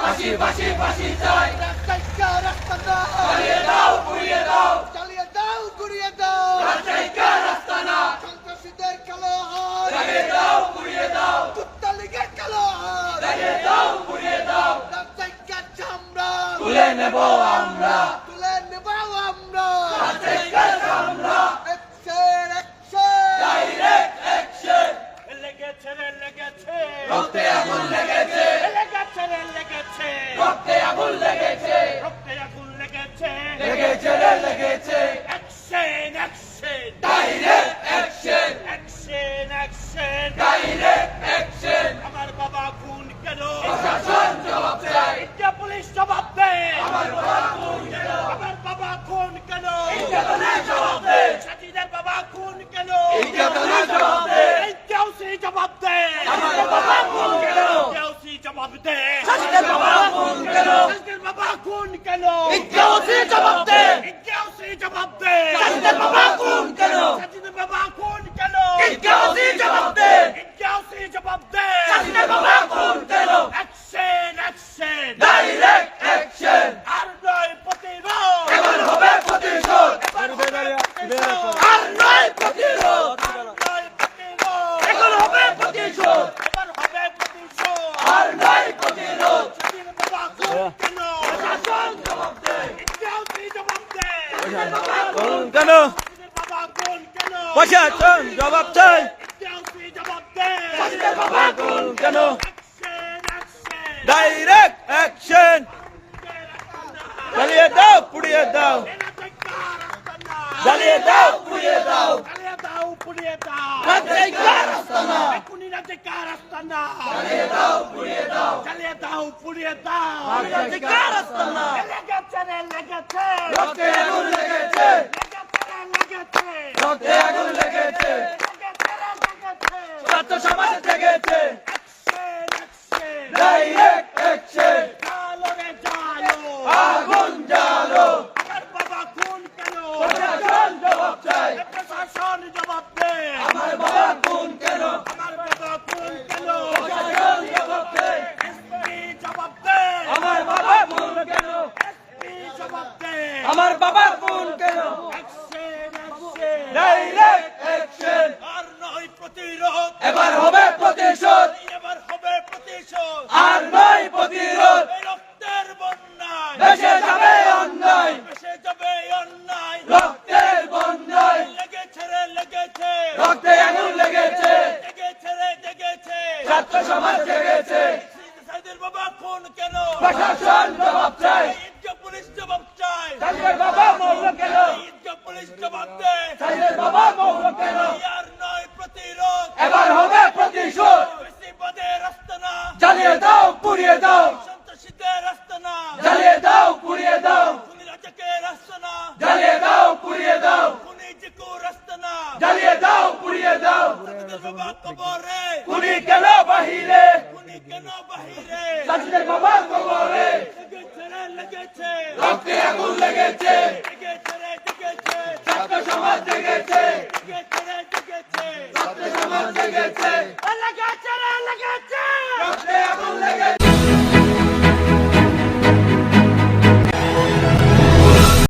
ফাঁসি ফাঁসি ফাঁসি চাই রক্ত দাও পুড়িয়ে দাও পুড়িয়ে দাও নেব আমরা। শাসকের বাবা খুন কেন? শাসকের বাবা খুন কেন? ইজ্ঞাও সে জবাব দে। জবাব দে। কোন কেন প্রশাসন জবাব চাই কেন ডাইরেক্ট অ্যাকশন জ্বালিয়ে দাও পুড়িয়ে দাও জ্বালিয়ে দাও পুড়িয়ে দাও জ্বালিয়ে দাও খুনি রাজ্যে কার আস্তানা জ্বালিয়ে দাও পুড়িয়ে দাও। জ্বালিয়ে দাও পুড়িয়ে দাও। খুনি কার আস্তানা লেগেছে রে লেগেছে। রক্তে আগুন লেগেছে। লেগেছে রে লেগেছে। রক্তে আগুন লেগেছে। লেগেছে রে লেগেছে। ছাত্র সমাজ লেগেছে এবার হবে প্রতিশোধ। এবার হবে প্রতিশোধ। আর নয় প্রতিরোধ। রক্তের বন্যায়। ভেসে যাবে অন্যায়। ভেসে যাবে অন্যায়। রক্তের বন্যায়। লেগেছে রে লেগেছে। রক্তে আগুন লেগেছে। লেগেছে রে লেগেছে। ছাত্র সমাজ লেগেছে। সাইদের বাবা খুন কেন? প্রশাসন জবাব চাই উনি কেন বাহিরে? উনি কেন বাহিরে? সাজিদের বাবা কবরে। লেগেছে আগুন লেগেছে